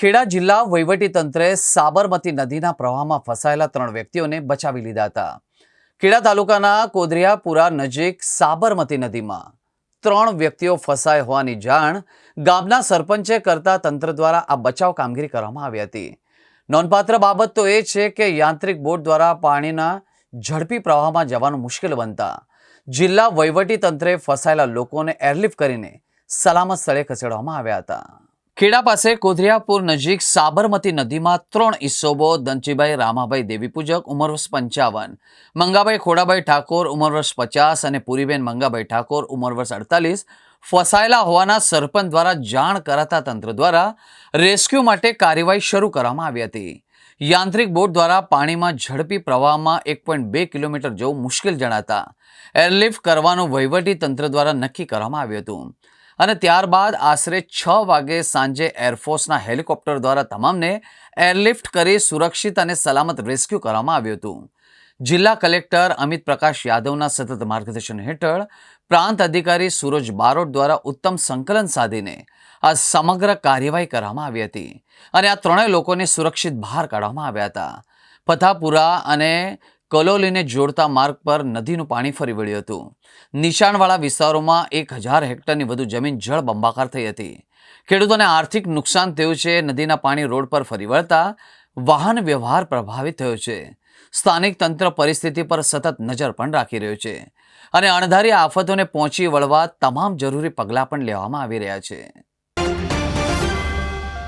ખેડા જિલ્લા વહીવટીતંત્રે સાબરમતી નદીના પ્રવાહમાં ફસાયેલા ત્રણ વ્યક્તિઓને બચાવી લીધા હતા. ખેડા તાલુકાના કોદરિયાપુરા નજીક સાબરમતી નદીમાં ત્રણ વ્યક્તિઓ ફસાય હોવાની જાણ ગામના સરપંચે કરતા તંત્ર દ્વારા આ બચાવ કામગીરી કરવામાં આવી હતી. નોંધપાત્ર બાબત તો એ છે કે યાંત્રિક બોટ દ્વારા પાણીના ઝડપી પ્રવાહમાં જવાનું મુશ્કેલ બનતા જિલ્લા તંત્રે ફસાયેલા લોકોને એરલિફ્ટ કરીને સલામત સ્થળે ખસેડવામાં આવ્યા હતા. ખેડા પાસે કોધરિયાપુર નજીક સાબરમતી નદીમાં ત્રણ ઇસોબો દંચીભાઈ રામાભાઈ દેવીપૂજક ઉંમર વર્ષ પંચાવન, મંગાભાઈ ખોડાભાઈ ઠાકોર ઉંમર વર્ષ પચાસ અને પુરીબેન મંગાભાઈ ઠાકોર ઉંમર અડતાલીસ, ફસાયેલા હોવાના સરપંચ દ્વારા જાણ કરાતા તંત્ર દ્વારા રેસ્ક્યુ માટે કાર્યવાહી શરૂ કરવામાં આવી હતી. યાંત્રિક બોટ દ્વારા પાણીમાં ઝડપી પ્રવાહમાં એક પોઈન્ટ બે કિલોમીટર જવું મુશ્કેલ જણાતા એરલિફ્ટ કરવાનું વહીવટી તંત્ર દ્વારા નક્કી કરવામાં આવ્યું હતું. અને ત્યારબાદ આશરે છ વાગે સાંજે એરફોર્સના હેલિકોપ્ટર દ્વારા તમામને એરલિફ્ટ કરી સુરક્ષિત અને સલામત રેસ્ક્યુ કરવામાં આવ્યું હતું. જિલ્લા કલેક્ટર અમિત પ્રકાશ યાદવના સતત માર્ગદર્શન હેઠળ પ્રાંત અધિકારી સુરજ બારોટ દ્વારા ઉત્તમ સંકલન સાધીને આ સમગ્ર કાર્યવાહી કરવામાં આવી હતી અને આ ત્રણેય લોકોને સુરક્ષિત બહાર કાઢવામાં આવ્યા હતા. પથાપુરા અને કલોલીને જોડતા માર્ગ પર નદીનું પાણી ફરી વળ્યું હતું. નિશાણવાળા વિસ્તારોમાં એક હજાર હેક્ટરની વધુ જમીન જળ બંબાકાર થઈ હતી. ખેડૂતોને આર્થિક નુકસાન થયું છે, નદીના પાણી રોડ પર ફરી વળતા વાહન વ્યવહાર પ્રભાવિત થયો છે. સ્થાનિક તંત્ર પરિસ્થિતિ પર સતત નજર પણ રાખી રહ્યું છે. અને અણધારી આફતોને પહોંચી વળવા તમામ જરૂરી પગલાં પણ લેવામાં આવી રહ્યા છે.